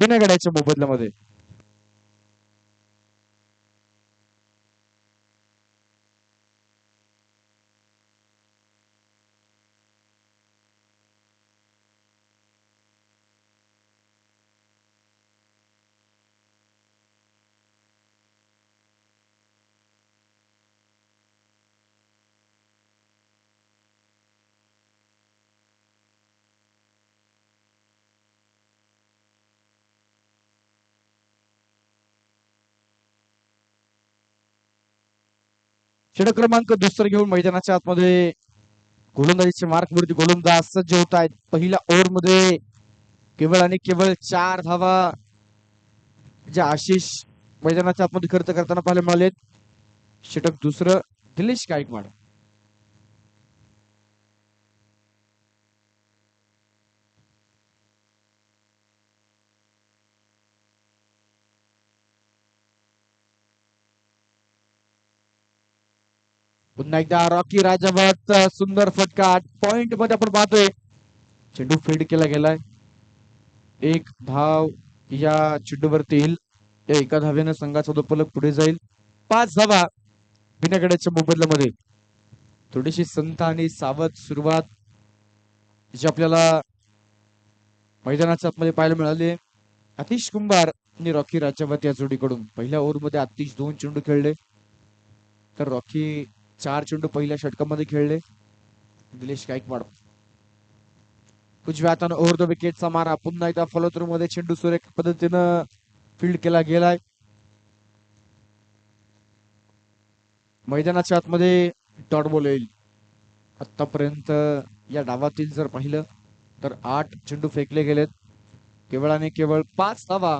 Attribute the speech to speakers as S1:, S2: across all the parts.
S1: बिना गड्याच्या मोबदल्यामध्ये. षटक क्रमांक दुसरं घेऊन मैदानाच्या आतमध्ये गोलंदाजीचे मार्क वरती गोलंदाज सज्ज होत आहेत. पहिल्या ओव्हरमध्ये केवळ आणि केवळ चार धावा जे आशिष मैदानाच्या आतमध्ये खर्च करताना पाहायला मिळालेत. षटक दुसरं दिलेश गायकवाड. पुन्हा एकदा रॉकी राजावत सुंदर फटका पॉइंटमध्ये आपण पाहतोय चेंडू फील्ड केला गेलाय. एक धाव या चेंडूवरती येईल. या एका धावेनं संघाचा दोपलक पुढे जाईल. पाच धावा बिनागड्याच्या मोबदल्यामध्ये थोडीशी संत आणि सावध सुरुवात जी आपल्याला मैदानाच्या आतमध्ये पाहायला मिळाली अतिश कुंभार आणि रॉकी राजावत या जोडीकडून. पहिल्या ओव्हरमध्ये अतिश दोन चेंडू खेळले. तर रॉकी चार चेंडू पहिल्या षटकामध्ये खेळले. निलेश गायकवाड. उजव्या हातानं ओव्हर द विकेटचा मारा. पुन्हा एकदा फॉलो मध्ये चेंडू सुरेख पद्धतीनं फील्ड केला गेलाय. मैदानाच्या आतमध्ये डॉट बॉल येईल. आतापर्यंत या डावातील जर पाहिलं तर आठ चेंडू फेकले गेलेत. केवळ आणि केवळ पाच धावा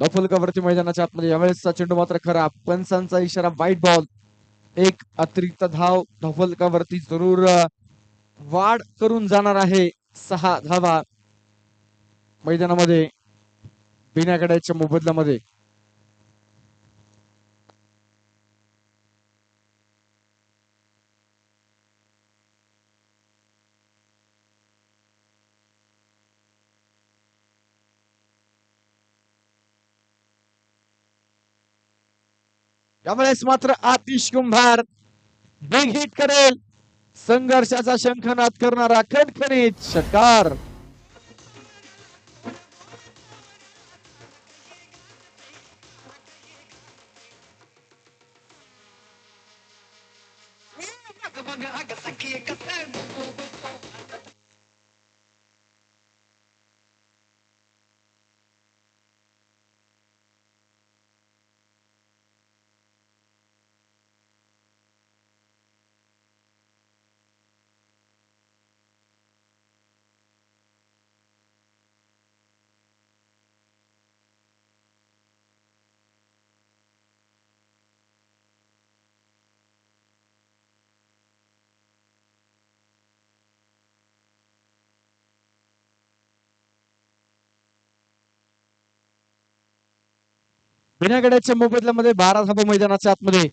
S1: फलकावरती मैदानाच्या आतमध्ये यावेळेसचा चेंडू मात्र खरा. पंचांचा इशारा वाईट बॉल एक अतिरिक्त धाव धफलकावरती जरूर वाढ करून जाणार आहे. सहा धावा मैदानामध्ये बिनागड्याच्या मोबदल्यामध्ये. त्यामुळेच मात्र आतिश कुंभार बिग हिट करेल. संघर्षाचा शंखनाद करणारा खणखणीत षटकार. बिनागड्याच्या मोबदल्यामध्ये बारा धाबा मैदानाच्या आतमध्ये.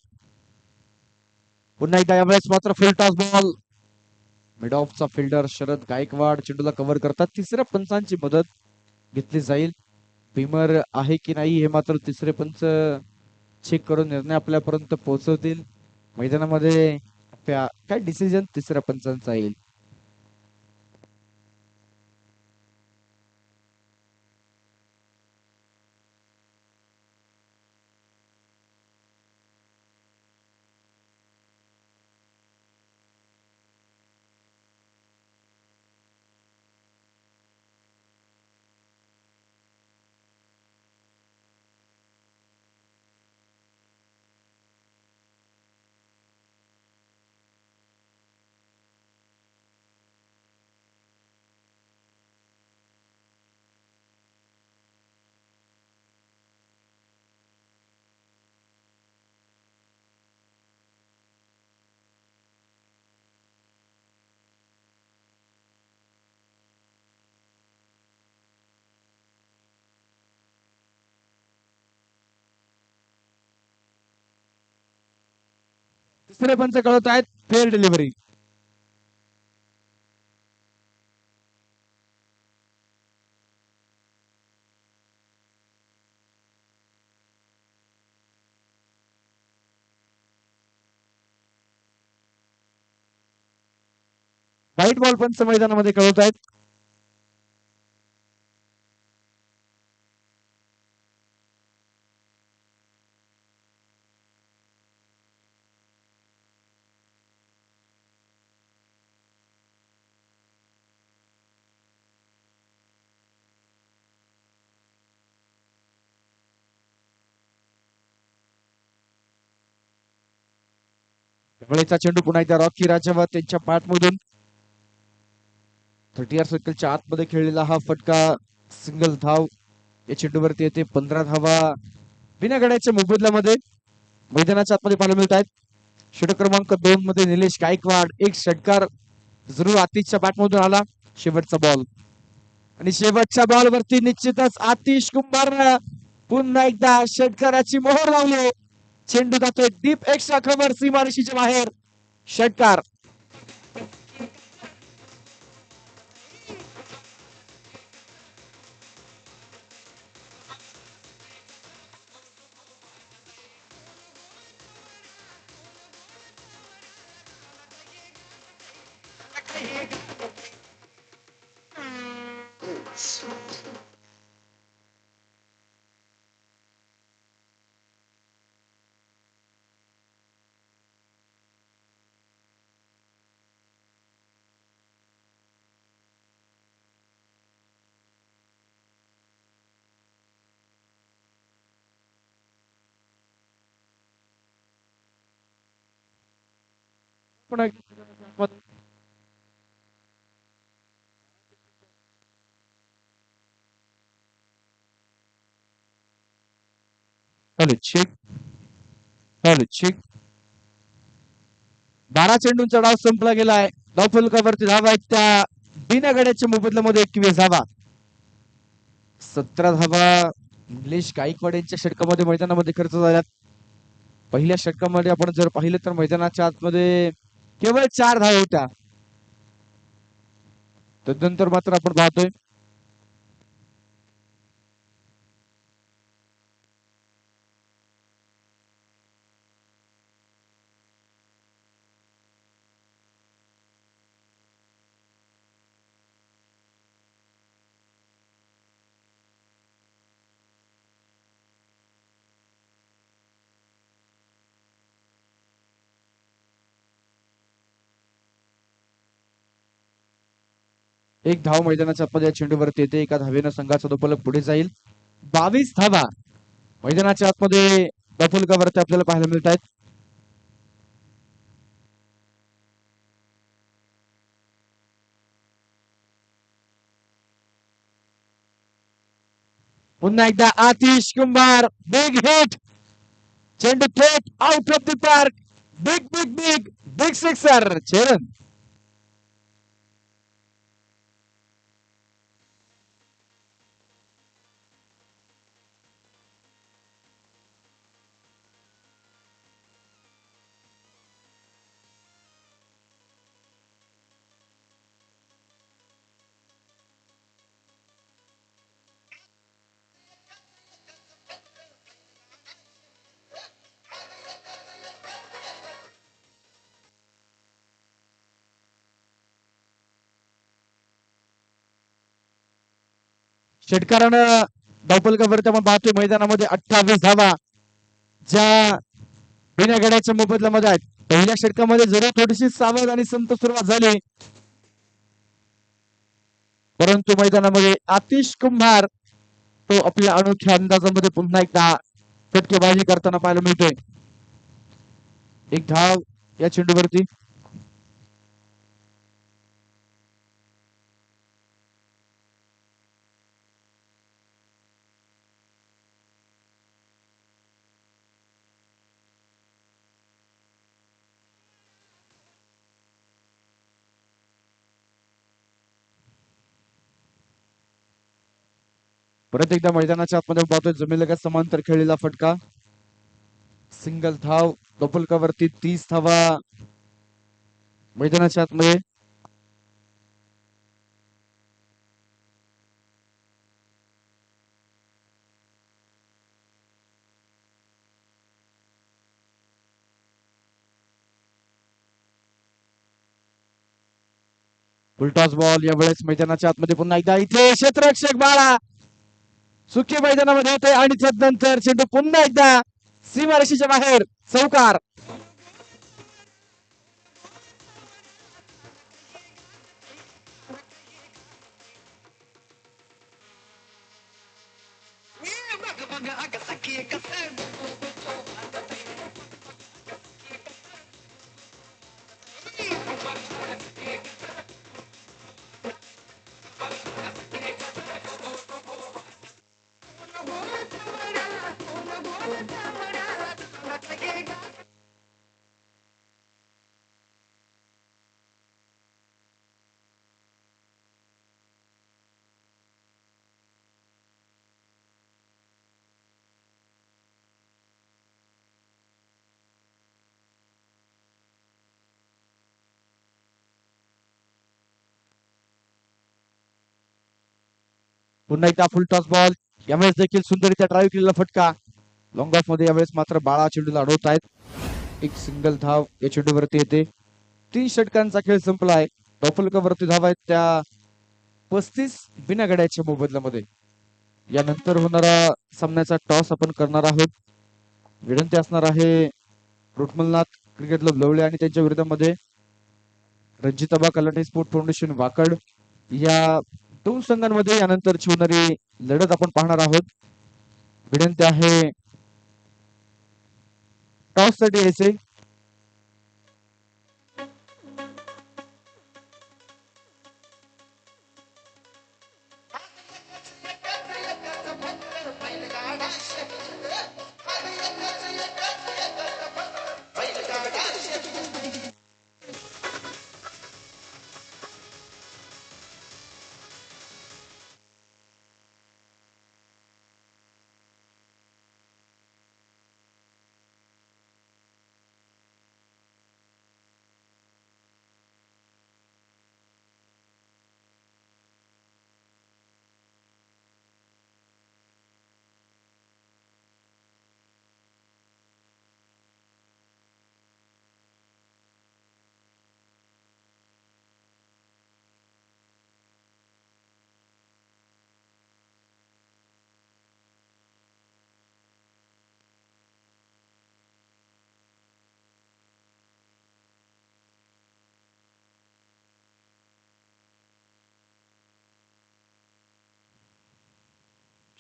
S1: पुन्हा एकदा यावेळेस मात्र फुल टॉस बॉल मिड ऑफचा फिल्डर शरद गायकवाड चेंडूला कव्हर करतात. तिसऱ्या पंचांची मदत घेतली जाईल. भीमर आहे की नाही हे मात्र तिसरे पंच चेक करून निर्णय आपल्यापर्यंत पोहोचवतील. मैदानामध्ये त्या- काय डिसिजन तिसऱ्या पंचांचा येईल? तिसरे पंच कळवत आहेत फेअर डिलिव्हरी व्हाईट बॉल पंच मैदानामध्ये कळवत आहेत. वेळेचा चेंडू पुन्हा एकदा रॉकी राजावत त्यांच्या पाठमधून. थर्टी आर सर्कलच्या आतमध्ये खेळलेला हा फटका सिंगल धाव या चेंडूवरती येते. पंधरा धावा बिना गड्याच्या मोबदल्यामध्ये मैदानाच्या आतमध्ये पाहायला मिळत आहेत षटक क्रमांक दोन मध्ये निलेश गायकवाड एक षटकार जरूर आतिशच्या बॅटमधून आला. शेवटचा बॉल आणि शेवटच्या बॉल वरती निश्चितच आतिश कुंभार पुन्हा एकदा षटकाराची मोहर लावली. चेंडू जातोय डीप एक्स्ट्रा कव्हर सीमारेषीच्या बाहेर षटकार. पुन्हा पण हॅलो चेक हॅलो चेक बारा चेंडूंचा डाव संपला गेलाय डाव फलकावरती धावा आहेत त्या बिना गड्याच्या मोबदल्यामध्ये एकवीस धावा. सतरा धावा निलेश गायकवाड यांच्या षटकामध्ये मैदानामध्ये खर्च झाल्यात. पहिल्या षटकामध्ये आपण जर पाहिलं तर मैदानाच्या आतमध्ये केवळ चार धाव होत्या. तदनंतर मात्र आपण पाहतोय एक धाव मैदानाच्या आतमध्ये या चेंडूवरती येते. एका धावेनं संघाचा दुफलक पुढे जाईल. बावीस धावा. मैदानाच्या आतमध्ये दफलकावरती आपल्याला पाहायला मिळत आहेत पुन्हा एकदा आतिश कुंभार बिग हिट चेंडू थेट out of the park big big big big sixer Cheran षटकारानं धावपलकावरती आपण पाहतोय मैदानामध्ये अठ्ठावीस धावा ज्या बिना गड्याच्या मोबदल्यामध्ये आहेत. पहिल्या षटकामध्ये जरी थोडीशी सावध आणि संत सुरुवात झाली. परंतु मैदानामध्ये आतिश कुंभार तो आपल्या अनोख्या अंदाजामध्ये पुन्हा एकदा फटकेबाजी करताना पाहायला मिळतोय. एक धाव या चेंडूवरती. परत एकदा मैदानाच्या आतमध्ये पाहतोय जमिनीला समांतर खेळलेला फटका. सिंगल धाव दोपलकावरती तीस धावा. मैदानाच्या आतमध्ये. फुलटॉस बॉल यावेळेस मैदानाच्या आतमध्ये पुन्हा एकदा इथे क्षेत्ररक्षक बाळा. सुखी मैदानामध्ये होते आणि त्यानंतर चेंडू पुन्हा एकदा सीमारेषेच्या बाहेर. चौकार. पुन्हा एकदा फुल टॉस बॉल यावेळेस देखील सुंदरीचा ड्राईव्ह केलेला फटका. लॉंग ऑफमध्ये यावेळेस मात्र बाळा चेंडूला अडवत आहेत एक सिंगल धाव या चेंडूवरती येते. तीन षटकांचा खेळ संपलाय. वरती धाव आहेत त्या पस्तीस बिना गड्याच्या मोबदल्यामध्ये. यानंतर होणारा सामन्याचा टॉस आपण करणार आहोत. विनंती असणार आहे रुटमलनाथ क्रिकेट क्लब लवळे आणि त्यांच्या विरोधामध्ये. रणजिताबा कलाटे स्पोर्ट फाउंडेशन वाकड या दोन संघांमध्ये यानंतरची होणारी लढत आपण पाहणार आहोत. विनंती आहे. टॉससाठी यायचे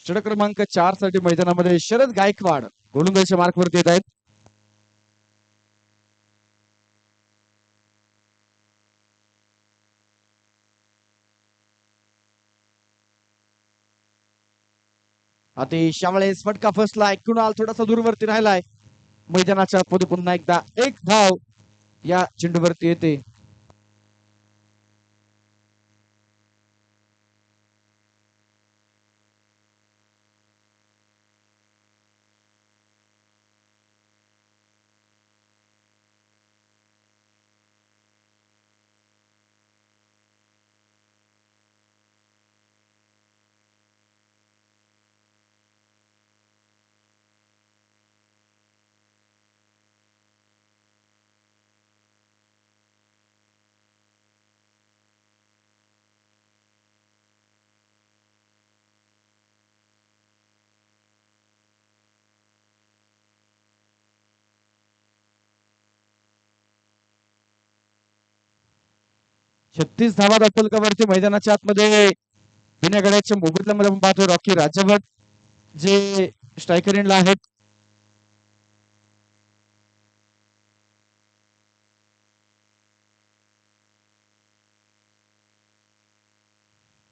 S1: षटक क्रमांक चारसाठी मैदानामध्ये शरद गायकवाड गोलंदाजीच्या मार्कवरती येत आहेत. अतिश यावेळेस फटका फसलाय कुणाल थोडासा दूरवरती राहिलाय. मैदानाच्या पुढे पुन्हा एकदा एक धाव या चेंडूवरती येते. छत्तीस धावा फलकावरती मैदानाच्या आतमध्ये बिना गड्याच्या मोबदल्यामध्ये आपण पाहतोय रॉकी राजभट जे स्ट्रायकर एंडला आहेत.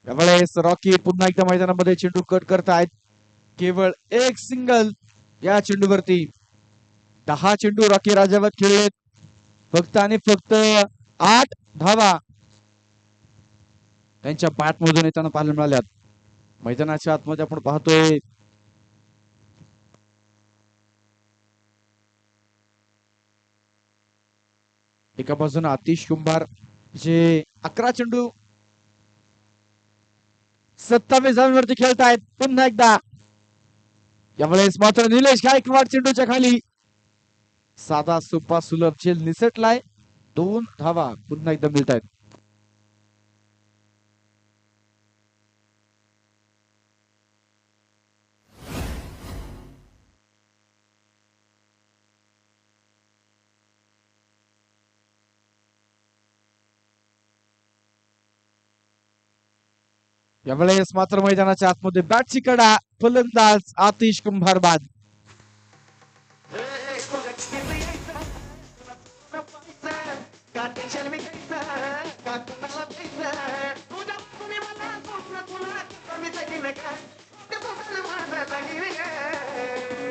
S1: त्यावेळेस रॉकी पुन्हा एकदा मैदानामध्ये चेंडू कट करतायत. केवळ एक सिंगल या चेंडूवरती. दहा चेंडू रॉकी राजावत खेळलेत. फक्त आणि फक्त आठ धावा त्यांच्या बॅट मधून येताना पाहायला मिळाल्यात. मैदानाच्या आतमध्ये आपण पाहतोय. एका बाजून आतिश कुंभार जे अकरा चेंडू सत्तावीस धावांवरती खेळतायत. पुन्हा एकदा. यावेळेस मात्र निलेश गायकवाड चेंडूच्या खाली. साधा सोपा सुलभ झेल निसटलाय. दोन धावा पुन्हा एकदा मिळत आहेत यावेळेस मात्र मैदानाच्या आतमध्ये बॅटची कडा फलंदाज आतिश कुंभार बाद